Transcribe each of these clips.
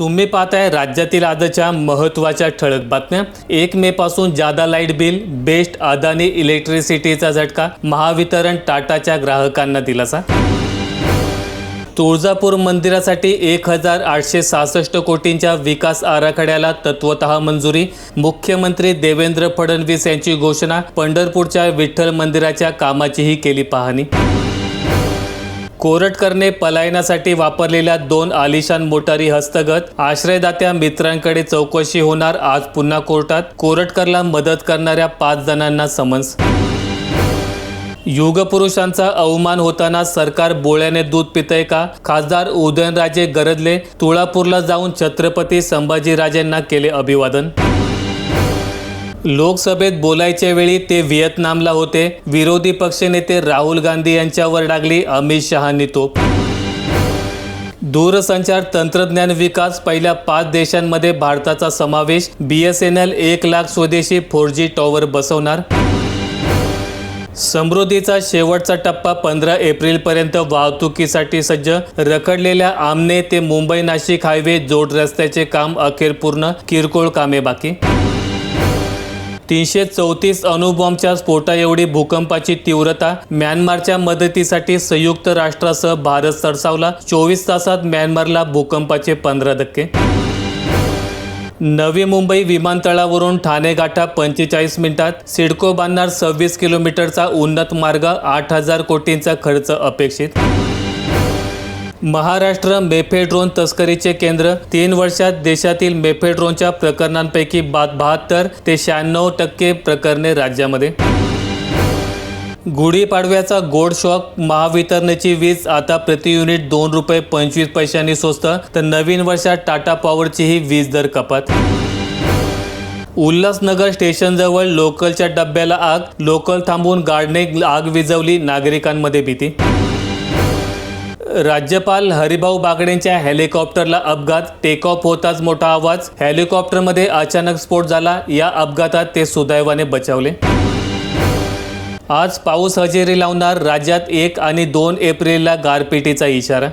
तुम्ही पाहताय राज्यातील आजच्या महत्त्वाच्या ठळक बातम्या. एक मे पासून जादा लाइट बिल बेस्ट अदानी इलेक्ट्रिसिटीचा झटका महावितरण टाटाच्या ग्राहकांना दिलासा. तुळजापूर मंदिरासाठी एक हजार आठशे सहासष्ट कोटींच्या विकास आराखड्याला तत्वत मंजुरी. मुख्यमंत्री देवेंद्र फडणवीस यांची घोषणा पंढरपूरच्या विठ्ठल मंदिराच्या कामाचीही केली पाहणी. कोरटकरने पलायनासाठी वापरलेल्या दोन आलिशान मोटारी हस्तगत आश्रयदात्या मित्रांकडे चौकशी होणार. आज पुन्हा कोर्टात कोरटकरला मदत करणाऱ्या पाच जणांना समन्स. युगपुरुषांचा अवमान होताना सरकार बोळ्याने दूध पितय का? खासदार उदयनराजे गरजले तुळापूरला जाऊन छत्रपती संभाजीराजेंना केले अभिवादन. लोकसभेत बोलायच्या वेळी ते व्हिएतनामला होते. विरोधी पक्षनेते राहुल गांधी यांच्यावर डागली अमित शहांनी तोप दूरसंचार तंत्रज्ञान विकास पहिल्या पाच देशांमध्ये भारताचा समावेश. बी एस एन एल एक लाख स्वदेशी फोर जी टॉवर बसवणार. समृद्धीचा शेवटचा टप्पा पंधरा एप्रिलपर्यंत वाहतुकीसाठी सज्ज. रखडलेल्या आमने ते मुंबई नाशिक हायवे जोड रस्त्याचे काम अखेर पूर्ण. किरकोळ कामे बाकी. तीनशे चौतीस अणुबॉम्बच्या स्फोटा एवढी भूकंपाची तीव्रता म्यानमारच्या मदतीसाठी संयुक्त राष्ट्रासह भारत सरसावला. चोवीस तासात म्यानमारला भूकंपाचे पंधरा धक्के. नवी मुंबई विमानतळावरून ठाणे गाठा पंचेचाळीस मिनिटात. सिडको बांधणार सव्वीस किलोमीटरचा उन्नत मार्ग आठ हजार कोटींचा खर्च अपेक्षित. महाराष्ट्र मेफेड्रोन तस्करीचे केंद्र. तीन वर्षात देशातील मेफेड्रोनच्या प्रकरणांपैकी बाद बहात्तर ते शहाण्णव टक्के प्रकरणे राज्यामध्ये. गुढीपाडव्याचा गोड शॉक महावितरणची वीज आता प्रति युनिट दोन रुपये पंचवीस पैशांनी स्वस्त तर नवीन वर्षात टाटा पॉवरचीही वीज दर कपात. उल्हासनगर स्टेशनजवळ लोकलच्या डब्याला आग लोकल थांबून गार्डने आग विझवली नागरिकांमध्ये भीती. राज्यपाल हरिभाऊ बागडेंच्या हेलिकॉप्टरला अपघात टेक ऑफ होताच मोठा आवाज. हेलिकॉप्टरमध्ये अचानक स्फोट झाला या अपघातात ते सुदैवाने बचावले. आज पाऊस हजेरी लावणार राज्यात एक आणि दोन एप्रिलला गारपिटीचा इशारा.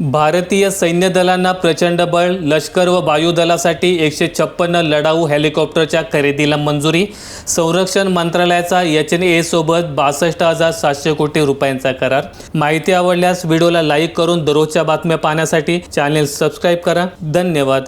भारतीय सैन्य दलांना प्रचंड बळ लष्कर व वायुदलासाठी एकशे छप्पन्न लढाऊ हेलिकॉप्टरच्या खरेदीला मंजुरी. संरक्षण मंत्रालयाचा एच एन ए सोबत बासष्ट हजार सातशे कोटी रुपयांचा करार. माहिती आवडल्यास व्हिडिओला लाईक करून दररोजच्या बातम्या पाहण्यासाठी चॅनेल सबस्क्राईब करा. धन्यवाद.